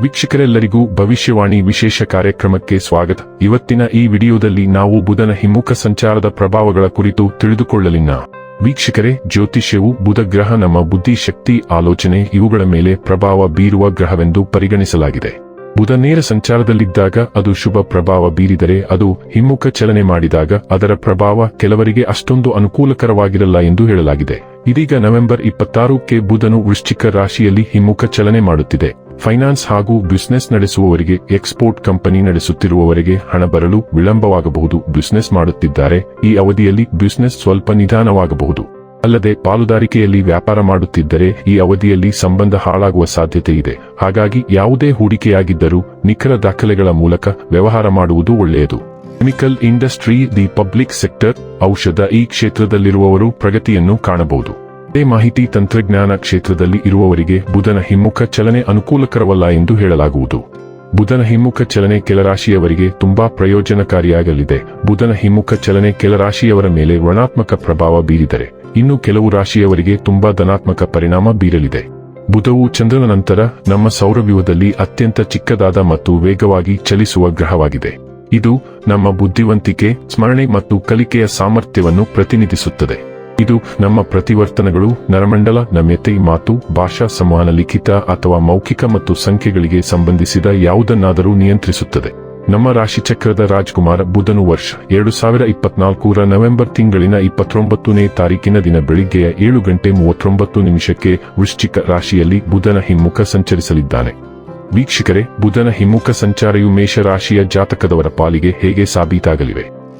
ವೀಕ್ಷಕರೆಲ್ಲರಿಗೂ ಭವಿಷ್ಯವಾಣಿ ವಿಶೇಷ ಕಾರ್ಯಕ್ರಮಕ್ಕೆ ಸ್ವಾಗತ. ಇವತ್ತಿನ ಈ ವಿಡಿಯೋದಲ್ಲಿ ನಾವು ಬುಧನ ಹಿಮ್ಮುಖ ಸಂಚಾರದ ಪ್ರಭಾವಗಳ ಕುರಿತು ತಿಳಿದುಕೊಳ್ಳಲಿಲ್ಲ. ವೀಕ್ಷಕರೇ, ಜ್ಯೋತಿಷ್ಯವು ಬುಧ ಗ್ರಹ, ನಮ್ಮ ಬುದ್ಧಿ, ಶಕ್ತಿ, ಆಲೋಚನೆ ಇವುಗಳ ಮೇಲೆ ಪ್ರಭಾವ ಬೀರುವ ಗ್ರಹವೆಂದು ಪರಿಗಣಿಸಲಾಗಿದೆ. ಬುಧ ನೇರ ಸಂಚಾರದಲ್ಲಿದ್ದಾಗ ಅದು ಶುಭ ಪ್ರಭಾವ ಬೀರಿದರೆ ಅದು ಹಿಮ್ಮುಖ ಚಲನೆ ಮಾಡಿದಾಗ ಅದರ ಪ್ರಭಾವ ಕೆಲವರಿಗೆ ಅಷ್ಟೊಂದು ಅನುಕೂಲಕರವಾಗಿರಲ್ಲ ಎಂದು ಹೇಳಲಾಗಿದೆ. ಇದೀಗ ನವೆಂಬರ್ ಇಪ್ಪತ್ತಾರಕ್ಕೆ ಬುಧನು ವೃಶ್ಚಿಕ ರಾಶಿಯಲ್ಲಿ ಹಿಮ್ಮುಖ ಚಲನೆ ಮಾಡುತ್ತಿದೆ. ಫೈನಾನ್ಸ್ ಹಾಗೂ ಬಿಸಿನೆಸ್ ನಡೆಸುವವರಿಗೆ, ಎಕ್ಸ್ಪೋರ್ಟ್ ಕಂಪನಿ ನಡೆಸುತ್ತಿರುವವರಿಗೆ ಹಣ ಬರಲು ವಿಳಂಬವಾಗಬಹುದು. ಬಿಸಿನೆಸ್ ಮಾಡುತ್ತಿದ್ದಾರೆ. ಈ ಅವಧಿಯಲ್ಲಿ ಬಿಸಿನೆಸ್ ಸ್ವಲ್ಪ ನಿಧಾನವಾಗಬಹುದು. ಅಲ್ಲದೆ ಪಾಲುದಾರಿಕೆಯಲ್ಲಿ ವ್ಯಾಪಾರ ಮಾಡುತ್ತಿದ್ದರೆ ಈ ಅವಧಿಯಲ್ಲಿ ಸಂಬಂಧ ಹಾಳಾಗುವ ಸಾಧ್ಯತೆ ಇದೆ. ಹಾಗಾಗಿ ಯಾವುದೇ ಹೂಡಿಕೆಯಾಗಿದ್ದರೂ ನಿಖರ ದಾಖಲೆಗಳ ಮೂಲಕ ವ್ಯವಹಾರ ಮಾಡುವುದು ಒಳ್ಳೆಯದು. Chemical industry, the public sector, ಔಷಧ ಈ ಕ್ಷೇತ್ರದಲ್ಲಿರುವವರು ಪ್ರಗತಿಯನ್ನು ಕಾಣಬಹುದು. ಅದೇ ಮಾಹಿತಿ ತಂತ್ರಜ್ಞಾನ ಕ್ಷೇತ್ರದಲ್ಲಿ ಇರುವವರಿಗೆ ಬುಧನ ಹಿಮ್ಮುಖ ಚಲನೆ ಅನುಕೂಲಕರವಲ್ಲ ಎಂದು ಹೇಳಲಾಗುವುದು. ಬುಧನ ಹಿಮ್ಮುಖ ಚಲನೆ ಕೆಲ ರಾಶಿಯವರಿಗೆ ತುಂಬಾ ಪ್ರಯೋಜನಕಾರಿಯಾಗಲಿದೆ. ಬುಧನ ಹಿಮ್ಮುಖ ಚಲನೆ ಕೆಲ ರಾಶಿಯವರ ಮೇಲೆ ಋಣಾತ್ಮಕ ಪ್ರಭಾವ ಬೀರಿದರೆ, ಇನ್ನು ಕೆಲವು ರಾಶಿಯವರಿಗೆ ತುಂಬಾ ಧನಾತ್ಮಕ ಪರಿಣಾಮ ಬೀರಲಿದೆ. ಬುಧವು ಚಂದ್ರನ ನಂತರ ನಮ್ಮ ಸೌರವ್ಯೂಹದಲ್ಲಿ ಅತ್ಯಂತ ಚಿಕ್ಕದಾದ ಮತ್ತು ವೇಗವಾಗಿ ಚಲಿಸುವ ಗ್ರಹವಾಗಿದೆ. ಇದು ನಮ್ಮ ಬುದ್ಧಿವಂತಿಕೆ, ಸ್ಮರಣೆ ಮತ್ತು ಕಲಿಕೆಯ ಸಾಮರ್ಥ್ಯವನ್ನು ಪ್ರತಿನಿಧಿಸುತ್ತದೆ. ಇದು ನಮ್ಮ ಪ್ರತಿವರ್ತನಗಳು, ನರಮಂಡಲ, ನಮ್ಯತೆ ಮಾತು, ಭಾಷಾ ಸಂವಹನ ಲಿಖಿತ ಅಥವಾ ಮೌಖಿಕ ಮತ್ತು ಸಂಖ್ಯೆಗಳಿಗೆ ಸಂಬಂಧಿಸಿದ ಯಾವುದನ್ನಾದರೂ ನಿಯಂತ್ರಿಸುತ್ತದೆ. ನಮ್ಮ ರಾಶಿಚಕ್ರದ ರಾಜ್ಕುಮಾರ ಬುಧನು ವರ್ಷ ಎರಡು ಸಾವಿರ ಇಪ್ಪತ್ನಾಲ್ಕರ ನವೆಂಬರ್ ತಿಂಗಳಿನ ಇಪ್ಪತ್ತೊಂಬತ್ತನೇ ತಾರೀಕಿನ ದಿನ ಬೆಳಿಗ್ಗೆಯ ಏಳು ಗಂಟೆ ಮೂವತ್ತೊಂಬತ್ತು ನಿಮಿಷಕ್ಕೆ ವೃಶ್ಚಿಕ ರಾಶಿಯಲ್ಲಿ ಬುಧನ ಹಿಮ್ಮುಖ ಸಂಚರಿಸಲಿದ್ದಾನೆ. ವೀಕ್ಷಕರೇ, ಬುಧನ ಹಿಮ್ಮುಖ ಸಂಚಾರಯು ಮೇಷ ರಾಶಿಯ ಜಾತಕದವರ ಪಾಲಿಗೆ ಹೇಗೆ ಸಾಬೀತಾಗಲಿವೆ?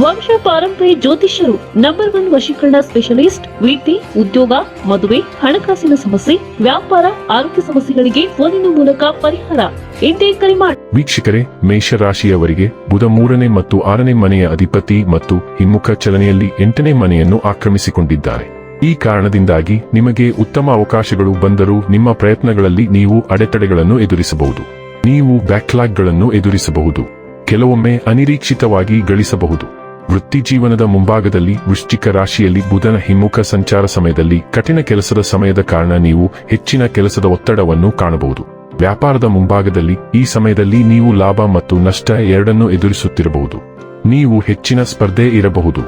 ವಂಶ ಪಾರಂಪರ್ಯ ಜ್ಯೋತಿಷ್ಯರು ನಂಬರ್ ಒನ್ ವಶೀಕರಣ ಸ್ಪೆಷಲಿಸ್ಟ್ ವೃತ್ತಿ ಉದ್ಯೋಗ, ಮದುವೆ, ಹಣಕಾಸಿನ ಸಮಸ್ಯೆ, ವ್ಯಾಪಾರ, ಆರೋಗ್ಯ ಸಮಸ್ಯೆಗಳಿಗೆ ಫೋನಿನ ಮೂಲಕ ಪರಿಹಾರ. ಎಂದೇ ಕರೆ ಮಾಡಿ ವೀಕ್ಷಕರೇ, ಮೇಷರಾಶಿಯವರಿಗೆ ಬುಧ ಮೂರನೇ ಮತ್ತು ಆರನೇ ಮನೆಯ ಅಧಿಪತಿ ಮತ್ತು ಹಿಮ್ಮುಖ ಚಲನೆಯಲ್ಲಿ ಎಂಟನೇ ಮನೆಯನ್ನು ಆಕ್ರಮಿಸಿಕೊಂಡಿದ್ದಾರೆ. ಈ ಕಾರಣದಿಂದಾಗಿ ನಿಮಗೆ ಉತ್ತಮ ಅವಕಾಶಗಳು ಬಂದರೂ ನಿಮ್ಮ ಪ್ರಯತ್ನಗಳಲ್ಲಿ ನೀವು ಅಡೆತಡೆಗಳನ್ನು ಎದುರಿಸಬಹುದು. ನೀವು ಬ್ಯಾಕ್ಲಾಗ್ಗಳನ್ನು ಎದುರಿಸಬಹುದು. ಕೆಲವೊಮ್ಮೆ ಅನಿರೀಕ್ಷಿತವಾಗಿ ಗಳಿಸಬಹುದು. ವೃತ್ತಿ ಜೀವನದ ಮುಂಭಾಗದಲ್ಲಿ ವೃಶ್ಚಿಕ ರಾಶಿಯಲ್ಲಿ ಬುಧನ ಹಿಮ್ಮುಖ ಸಂಚಾರ ಸಮಯದಲ್ಲಿ ಕಠಿಣ ಕೆಲಸದ ಸಮಯದ ಕಾರಣ ನೀವು ಹೆಚ್ಚಿನ ಕೆಲಸದ ಒತ್ತಡವನ್ನು ಕಾಣಬಹುದು. ವ್ಯಾಪಾರದ ಮುಂಭಾಗದಲ್ಲಿ ಈ ಸಮಯದಲ್ಲಿ ನೀವು ಲಾಭ ಮತ್ತು ನಷ್ಟ ಎರಡನ್ನೂ ಎದುರಿಸುತ್ತಿರಬಹುದು. ನೀವು ಹೆಚ್ಚಿನ ಸ್ಪರ್ಧೆ ಇರಬಹುದು.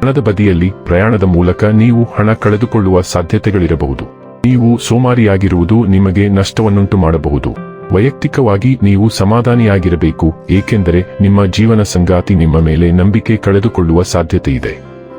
ಹಣದ ಬದಿಯಲ್ಲಿ ಪ್ರಯಾಣದ ಮೂಲಕ ನೀವು ಹಣ ಕಳೆದುಕೊಳ್ಳುವ ಸಾಧ್ಯತೆಗಳಿರಬಹುದು. ನೀವು ಸೋಮಾರಿಯಾಗಿರುವುದು ನಿಮಗೆ ನಷ್ಟವನ್ನುಂಟು ಮಾಡಬಹುದು ವೈಯಕ್ತಿಕವಾಗಿ ನೀವು ಸಮಾಧಾನಿಯಾಗಿರಬೇಕು, ಏಕೆಂದರೆ ನಿಮ್ಮ ಜೀವನ ಸಂಗಾತಿ ನಿಮ್ಮ ಮೇಲೆ ನಂಬಿಕೆ ಕಳೆದುಕೊಳ್ಳುವ ಸಾಧ್ಯತೆ ಇದೆ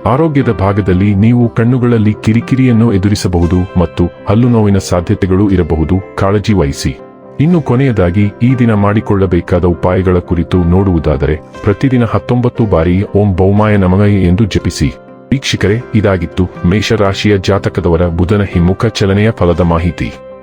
ಆರೋಗ್ಯದ ಭಾಗದಲ್ಲಿ ನೀವು ಕಣ್ಣುಗಳಲ್ಲಿ ಕಿರಿಕಿರಿಯನ್ನು ಎದುರಿಸಬಹುದು ಮತ್ತು ಹಲ್ಲು ನೋವಿನ ಸಾಧ್ಯತೆಗಳು ಇರಬಹುದು, ಕಾಳಜಿ ವಹಿಸಿ. ಇನ್ನು ಕೊನೆಯದಾಗಿ, ಈ ದಿನ ಮಾಡಿಕೊಳ್ಳಬೇಕಾದ ಉಪಾಯಗಳ ಕುರಿತು ನೋಡುವುದಾದರೆ, ಪ್ರತಿದಿನ ಹತ್ತೊಂಬತ್ತು ಬಾರಿ ಓಂ ಬೌಮಾಯ ನಮಃ ಎಂದು ಜಪಿಸಿ. ವೀಕ್ಷಕರೇ, ಇದಾಗಿತ್ತು ಮೇಷರಾಶಿಯ ಜಾತಕದವರ ಬುಧನ ಹಿಮ್ಮುಖ ಚಲನೆಯ ಫಲದ ಮಾಹಿತಿ.